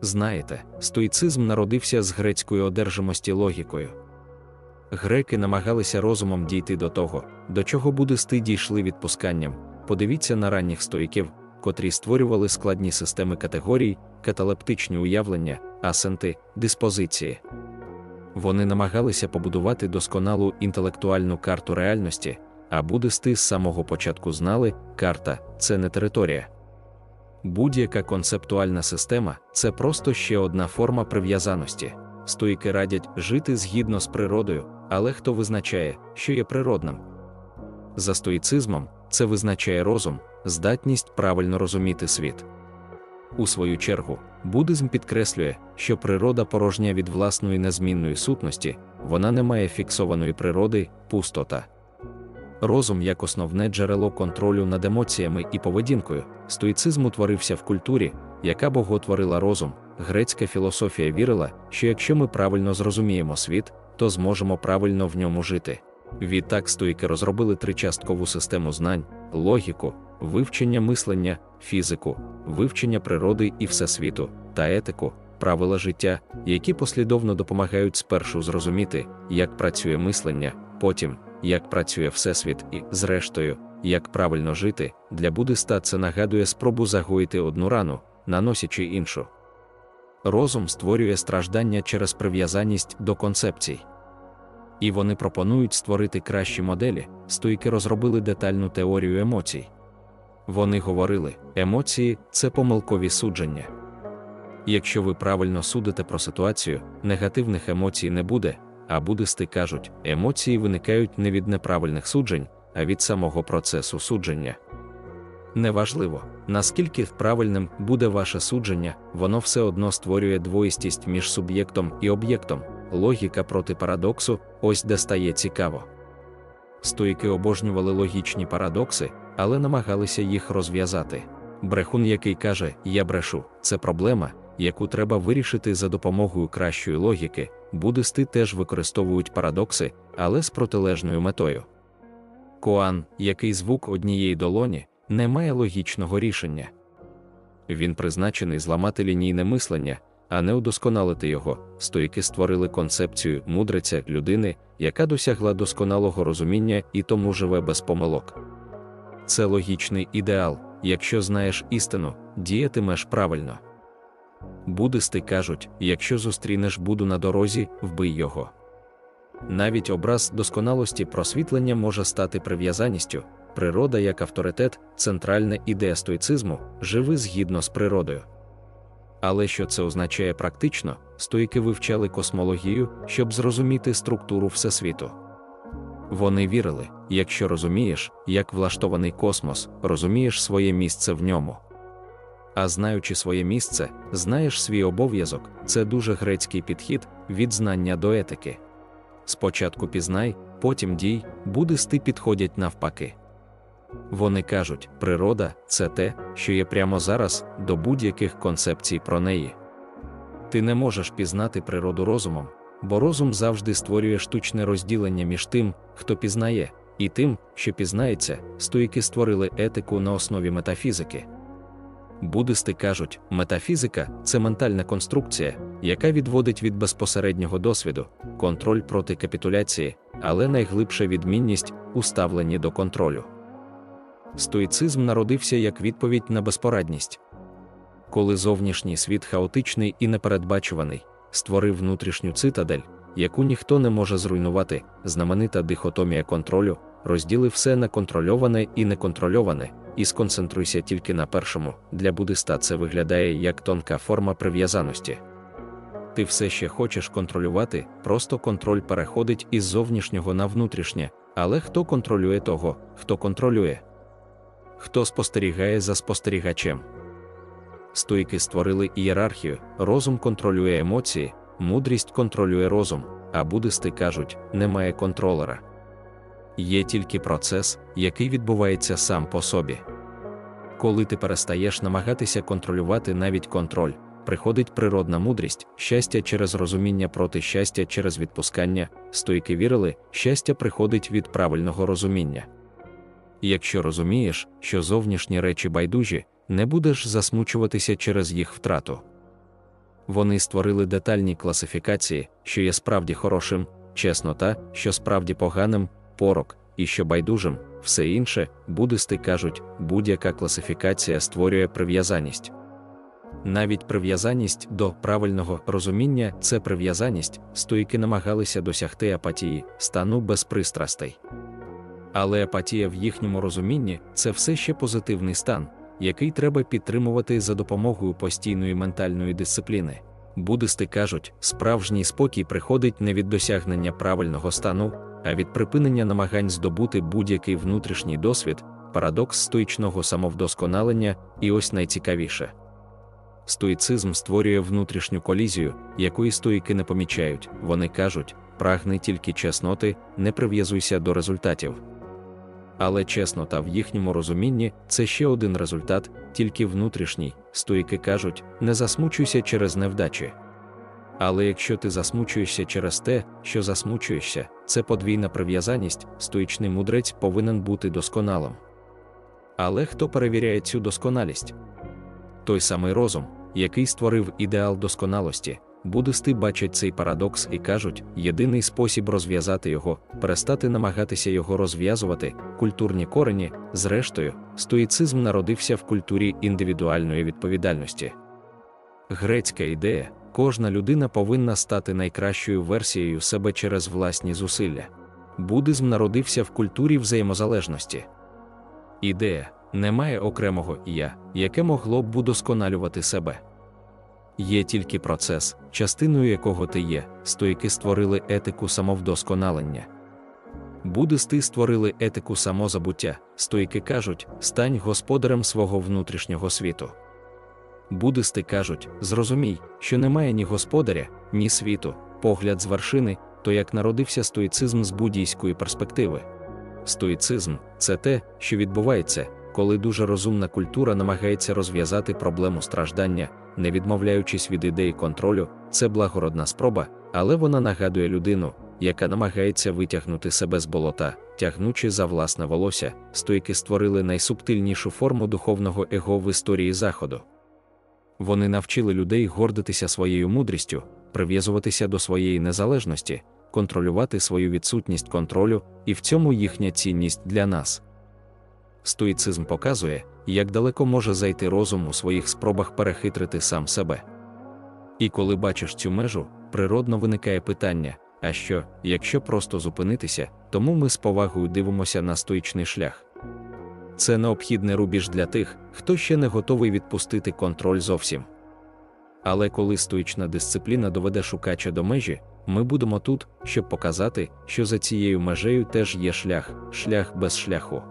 Знаєте, стоїцизм народився з грецької одержимості логікою. Греки намагалися розумом дійти до того, до чого буддисти дійшли відпусканням. Подивіться на ранніх стоїків, котрі створювали складні системи категорій, каталептичні уявлення, асенти, диспозиції. Вони намагалися побудувати досконалу інтелектуальну карту реальності, а буддисти з самого початку знали, карта це не територія. Будь-яка концептуальна система це просто ще одна форма прив'язаності. Стоїки радять жити згідно з природою, але хто визначає, що є природним? За стоїцизмом це визначає розум, здатність правильно розуміти світ. У свою чергу, буддизм підкреслює, що природа порожня від власної незмінної сутності, вона не має фіксованої природи, пустота. Розум як основне джерело контролю над емоціями і поведінкою, стоїцизм утворився в культурі, яка боготворила розум. Грецька філософія вірила, що якщо ми правильно зрозуміємо світ, то зможемо правильно в ньому жити. Відтак стоїки розробили тричасткову систему знань, логіку, вивчення мислення, фізику, вивчення природи і всесвіту та етику, правила життя, які послідовно допомагають спершу зрозуміти, як працює мислення, потім як працює Всесвіт і, зрештою, як правильно жити, для буддиста це нагадує спробу загоїти одну рану, наносячи іншу. Розум створює страждання через прив'язаність до концепцій. І вони пропонують створити кращі моделі, стойки розробили детальну теорію емоцій. Вони говорили, емоції це помилкові судження. Якщо ви правильно судите про ситуацію, негативних емоцій не буде, а буддисти кажуть, емоції виникають не від неправильних суджень, а від самого процесу судження. Неважливо, наскільки правильним буде ваше судження, воно все одно створює двоїстість між суб'єктом і об'єктом, логіка проти парадоксу, ось де стає цікаво. Стоїки обожнювали логічні парадокси, але намагалися їх розв'язати. Брехун, який каже, я брешу, це проблема, яку треба вирішити за допомогою кращої логіки, буддисти теж використовують парадокси, але з протилежною метою. Коан, який звук однієї долоні, не має логічного рішення. Він призначений зламати лінійне мислення, а не удосконалити його. Стоїки створили концепцію мудреця людини, яка досягла досконалого розуміння і тому живе без помилок. Це логічний ідеал. Якщо знаєш істину, діятимеш правильно. Буддисти кажуть, якщо зустрінеш Буду на дорозі, вбий його. Навіть образ досконалості просвітлення може стати прив'язаністю, природа як авторитет, центральна ідея стоїцизму, живи згідно з природою. Але що це означає практично, стоїки вивчали космологію, щоб зрозуміти структуру Всесвіту. Вони вірили, якщо розумієш, як влаштований космос, розумієш своє місце в ньому. А знаючи своє місце, знаєш свій обов'язок, це дуже грецький підхід від знання до етики. Спочатку пізнай, потім дій, буддисти підходять навпаки. Вони кажуть, природа це те, що є прямо зараз, до будь-яких концепцій про неї. Ти не можеш пізнати природу розумом, бо розум завжди створює штучне розділення між тим, хто пізнає, і тим, що пізнається, стоїки створили етику на основі метафізики. Буддисти кажуть, метафізика це ментальна конструкція, яка відводить від безпосереднього досвіду, контроль проти капітуляції, але найглибша відмінність у ставленні до контролю. Стоїцизм народився як відповідь на безпорадність. Коли зовнішній світ хаотичний і непередбачуваний, створив внутрішню цитадель, яку ніхто не може зруйнувати, знаменита дихотомія контролю, розділи все на контрольоване і неконтрольоване, і сконцентруйся тільки на першому. Для буддиста це виглядає як тонка форма прив'язаності. Ти все ще хочеш контролювати, просто контроль переходить із зовнішнього на внутрішнє, але хто контролює того, хто контролює? Хто спостерігає за спостерігачем? Стоїки створили ієрархію, розум контролює емоції, мудрість контролює розум, а буддисти кажуть, немає контролера. Є тільки процес, який відбувається сам по собі. Коли ти перестаєш намагатися контролювати навіть контроль, приходить природна мудрість, щастя через розуміння проти щастя через відпускання, стойки вірили, щастя приходить від правильного розуміння. Якщо розумієш, що зовнішні речі байдужі, не будеш засмучуватися через їх втрату. Вони створили детальні класифікації, що є справді хорошим, чеснота, що справді поганим, порок і що байдужим, все інше, буддисти кажуть, будь-яка класифікація створює прив'язаність. Навіть прив'язаність до правильного розуміння це прив'язаність, стоїки намагалися досягти апатії, стану без пристрастей. Але апатія в їхньому розумінні це все ще позитивний стан, який треба підтримувати за допомогою постійної ментальної дисципліни. Буддисти кажуть, справжній спокій приходить не від досягнення правильного стану, а від припинення намагань здобути будь-який внутрішній досвід, парадокс стоїчного самовдосконалення, і ось найцікавіше. Стоїцизм створює внутрішню колізію, якої стоїки не помічають. Вони кажуть, прагни тільки чесноти, не прив'язуйся до результатів. Але чеснота в їхньому розумінні це ще один результат, тільки внутрішній. Стоїки кажуть, не засмучуйся через невдачі. Але якщо ти засмучуєшся через те, що засмучуєшся, це подвійна прив'язаність, стоїчний мудрець повинен бути досконалим. Але хто перевіряє цю досконалість? Той самий розум, який створив ідеал досконалості, буддисти бачать цей парадокс і кажуть, єдиний спосіб розв'язати його, перестати намагатися його розв'язувати, культурні корені, зрештою, стоїцизм народився в культурі індивідуальної відповідальності. Грецька ідея кожна людина повинна стати найкращою версією себе через власні зусилля. Буддизм народився в культурі взаємозалежності. Ідея немає окремого я, яке могло б удосконалювати себе. Є тільки процес, частиною якого ти є, стоїки створили етику самовдосконалення. Буддисти створили етику самозабуття, стоїки кажуть, стань господарем свого внутрішнього світу. Буддисти кажуть, зрозумій, що немає ні господаря, ні світу, погляд з вершини, то як народився стоїцизм з буддійської перспективи. Стоїцизм це те, що відбувається, коли дуже розумна культура намагається розв'язати проблему страждання, не відмовляючись від ідеї контролю, це благородна спроба, але вона нагадує людину, яка намагається витягнути себе з болота, тягнучи за власне волосся, стойки створили найсубтильнішу форму духовного его в історії Заходу. Вони навчили людей гордитися своєю мудрістю, прив'язуватися до своєї незалежності, контролювати свою відсутність контролю, і в цьому їхня цінність для нас. Стоїцизм показує, як далеко може зайти розум у своїх спробах перехитрити сам себе. І коли бачиш цю межу, природно виникає питання: а що, якщо просто зупинитися, тому ми з повагою дивимося на стоїчний шлях. Це необхідний рубіж для тих, хто ще не готовий відпустити контроль зовсім. Але коли стоїчна дисципліна доведе шукача до межі, ми будемо тут, щоб показати, що за цією межею теж є шлях, шлях без шляху.